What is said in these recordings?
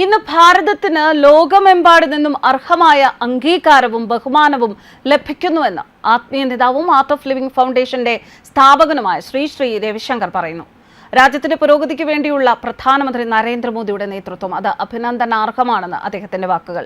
ഇന്ന് ഭാരതത്തിന് ലോകമെമ്പാട് നിന്നും അർഹമായ അംഗീകാരവും ബഹുമാനവും ലഭിക്കുന്നുവെന്ന് ആത്മീയ നേതാവും ആർട്ട് ഓഫ് ലിവിംഗ് ഫൗണ്ടേഷന്റെ സ്ഥാപകനുമായ ശ്രീ ശ്രീ രവിശങ്കർ പറയുന്നു. രാജ്യത്തിന്റെ പുരോഗതിക്ക് വേണ്ടിയുള്ള പ്രധാനമന്ത്രി നരേന്ദ്രമോദിയുടെ നേതൃത്വം അത് അഭിനന്ദനാർഹമാണെന്ന് അദ്ദേഹത്തിന്റെ വാക്കുകൾ.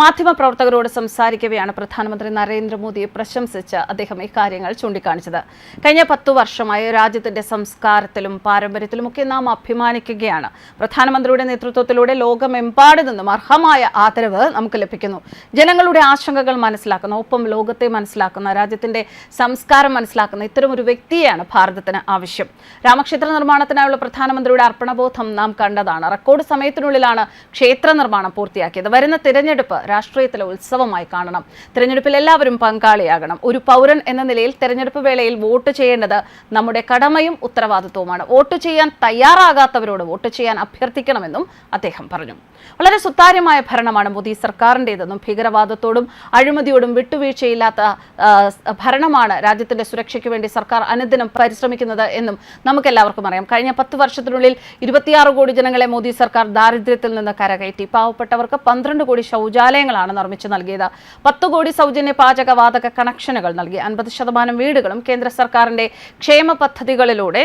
മാധ്യമപ്രവർത്തകരോട് സംസാരിക്കവെയാണ് പ്രധാനമന്ത്രി നരേന്ദ്രമോദിയെ പ്രശംസിച്ച് അദ്ദേഹം ഇക്കാര്യങ്ങൾ ചൂണ്ടിക്കാണിച്ചത്. കഴിഞ്ഞ പത്തു വർഷമായി രാജ്യത്തിന്റെ സംസ്കാരത്തിലും പാരമ്പര്യത്തിലുമൊക്കെ നാം അഭിമാനിക്കുകയാണ്. പ്രധാനമന്ത്രിയുടെ നേതൃത്വത്തിലൂടെ ലോകമെമ്പാട് നിന്നും അർഹമായ ആദരവ് നമുക്ക് ലഭിക്കുന്നു. ജനങ്ങളുടെ ആശങ്കകൾ മനസ്സിലാക്കുന്ന ഒപ്പം ലോകത്തെ മനസ്സിലാക്കുന്ന രാജ്യത്തിന്റെ സംസ്കാരം മനസ്സിലാക്കുന്ന ഇത്തരം ഒരു വ്യക്തിയെയാണ് ഭാരതത്തിന് ആവശ്യം. രാമക്ഷേത്ര നിർമ്മാണത്തിനായുള്ള പ്രധാനമന്ത്രിയുടെ അർപ്പണബോധം നാം കണ്ടതാണ്. റെക്കോർഡ് സമയത്തിനുള്ളിലാണ് ക്ഷേത്ര നിർമ്മാണം പൂർത്തിയാക്കിയത്. വരുന്ന തിരഞ്ഞെടുപ്പ് രാഷ്ട്രീയത്തിലെ ഉത്സവമായി കാണണം. തിരഞ്ഞെടുപ്പിൽ എല്ലാവരും പങ്കാളിയാകണം. ഒരു പൗരൻ എന്ന നിലയിൽ തിരഞ്ഞെടുപ്പ് വേളയിൽ വോട്ട് ചെയ്യേണ്ടത് നമ്മുടെ കടമയും ഉത്തരവാദിത്വവുമാണ്. വോട്ട് ചെയ്യാൻ തയ്യാറാകാത്തവരോട് വോട്ട് ചെയ്യാൻ അഭ്യർത്ഥിക്കണമെന്നും അദ്ദേഹം പറഞ്ഞു. വളരെ സുതാര്യമായ ഭരണമാണ് മോദി സർക്കാരിന്റെതെന്നും ഭീകരവാദത്തോടും അഴിമതിയോടും വിട്ടുവീഴ്ചയില്ലാത്ത ഭരണമാണ് രാജ്യത്തിന്റെ സുരക്ഷയ്ക്ക് വേണ്ടി സർക്കാർ അനുദിനം പരിശ്രമിക്കുന്നത് എന്നും നമുക്കെല്ലാവർക്കും അറിയാം. കഴിഞ്ഞ പത്ത് വർഷത്തിനുള്ളിൽ ഇരുപത്തിയാറ് കോടി ജനങ്ങളെ മോദി സർക്കാർ ദാരിദ്ര്യത്തിൽ നിന്ന് കരകയറ്റി. പാവപ്പെട്ടവർക്ക് പന്ത്രണ്ട് കോടി ശൗചാലയങ്ങളാണ് നിർമ്മിച്ചു നൽകിയത്. പത്ത് കോടി സൗജന്യ പാചക വാതക കണക്ഷനുകൾ നൽകി. അൻപത് ശതമാനം വീടുകളും കേന്ദ്ര സർക്കാരിന്റെ ക്ഷേമ പദ്ധതികളിലൂടെ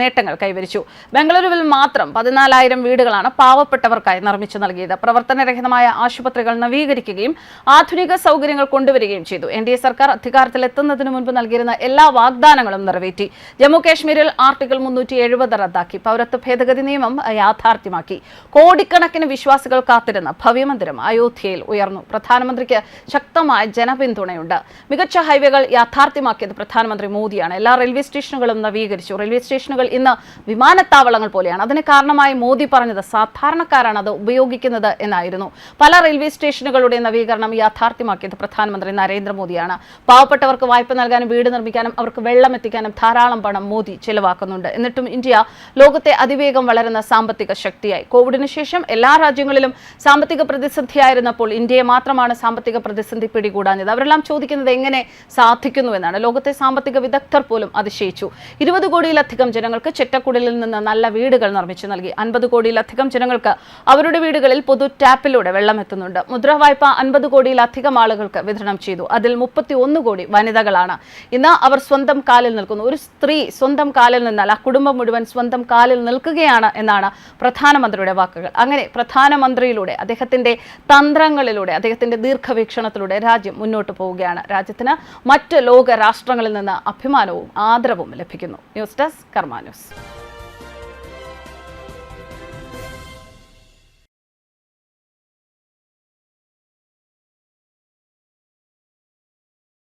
നേട്ടങ്ങൾ കൈവരിച്ചു. ബംഗളൂരുവിൽ മാത്രം പതിനാലായിരം വീടുകളാണ് പാവപ്പെട്ടവർക്കായി നിർമ്മിച്ചു നൽകിയത്. പ്രവർത്തനരഹിതമായ ആശുപത്രികൾ നവീകരിക്കുകയും ആധുനിക സൗകര്യങ്ങൾ കൊണ്ടുവരികയും ചെയ്തു. എൻ ഡി എ സർക്കാർ അധികാരത്തിലെത്തുന്നതിന് മുൻപ് നൽകിയിരുന്ന എല്ലാ വാഗ്ദാനങ്ങളും നിറവേറ്റി. ജമ്മു കാശ്മീരിൽ ആർട്ടിക്കിൾ മുന്നൂറ്റി എഴുപത് റദ്ദാക്കി പൗരത്വ ഭേദഗതി നിയമം യാഥാർത്ഥ്യമാക്കി. കോടിക്കണക്കിന് വിശ്വാസികൾ കാത്തിരുന്ന ഭവ്യമന്ദിരം അയോധ്യയിൽ ഉയർന്നു. പ്രധാനമന്ത്രിക്ക് ശക്തമായ ജനപിന്തുണയുണ്ട്. മികച്ച ഹൈവേകൾ യാഥാർത്ഥ്യമാക്കിയത് പ്രധാനമന്ത്രി മോദിയാണ്. എല്ലാ റെയിൽവേ സ്റ്റേഷനുകളും നവീകരിച്ചു. റെയിൽവേ സ്റ്റേഷനുകൾ ഇന്ന് വിമാനത്താവളങ്ങൾ പോലെയാണ്. അതിന് കാരണമായി മോദി പറഞ്ഞത് സാധാരണക്കാരാണ് അത് ഉപയോഗിക്കുന്നത് എന്നായിരുന്നു. പല റെയിൽവേ സ്റ്റേഷനുകളുടെ നവീകരണം യാഥാർത്ഥ്യമാക്കിയത് പ്രധാനമന്ത്രി നരേന്ദ്രമോദിയാണ്. പാവപ്പെട്ടവർക്ക് വായ്പ നൽകാനും വീട് നിർമ്മിക്കാനും അവർക്ക് വെള്ളം എത്തിക്കാനും ധാരാളം പണം മോദി ചെലവാക്കുന്നുണ്ട്. എന്നിട്ടും ഇന്ത്യ ലോകത്തെ അതിവേഗം വളരുന്ന സാമ്പത്തിക ശക്തിയായി. കോവിഡിന് ശേഷം എല്ലാ രാജ്യങ്ങളിലും സാമ്പത്തിക പ്രതിസന്ധിയായിരുന്നപ്പോൾ ഇന്ത്യയെ മാത്രമാണ് സാമ്പത്തിക പ്രതിസന്ധി പിടികൂടാഞ്ഞത്. അവരെല്ലാം ചോദിക്കുന്നത് എങ്ങനെ സാധിക്കുന്നു എന്നാണ്. ലോകത്തെ സാമ്പത്തിക വിദഗ്ധർ പോലും അതിശയിച്ചു. ഇരുപത് കോടിയിലധികം ജനങ്ങൾക്ക് ചെറ്റക്കുടലിൽ നിന്ന് നല്ല വീടുകൾ നിർമ്മിച്ചു നൽകി. അൻപത് കോടിയിലധികം ജനങ്ങൾക്ക് അവരുടെ വീടുകളിൽ പൊതു ടാപ്പിലൂടെ വെള്ളം എത്തുന്നുണ്ട് മുദ്രാ വായ്പ അൻപത് കോടിയിലധികം ആളുകൾക്ക് വിതരണം ചെയ്തു. അതിൽ മുപ്പത്തി കോടി വനിതകളാണ്. ഇന്ന് അവർ സ്വന്തം കാലിൽ നിൽക്കുന്നു. ഒരു സ്ത്രീ സ്വന്തം കാലിൽ നിന്നാൽ ആ കുടുംബം മുഴുവൻ സ്വന്തം കാലിൽ നിൽക്കുകയാണ് എന്നാണ് പ്രധാനമന്ത്രിയുടെ വാക്കുകൾ. അങ്ങനെ പ്രധാനമന്ത്രിയിലൂടെ അദ്ദേഹത്തിന്റെ തന്ത്രങ്ങളിലൂടെ അദ്ദേഹത്തിന്റെ ദീർഘവീക്ഷണത്തിലൂടെ രാജ്യം മുന്നോട്ട് പോവുകയാണ്. രാജ്യത്തിന് മറ്റ് ലോക രാഷ്ട്രങ്ങളിൽ നിന്ന് അഭിമാനവും ആദരവും ലഭിക്കുന്നു. News desk Karma news.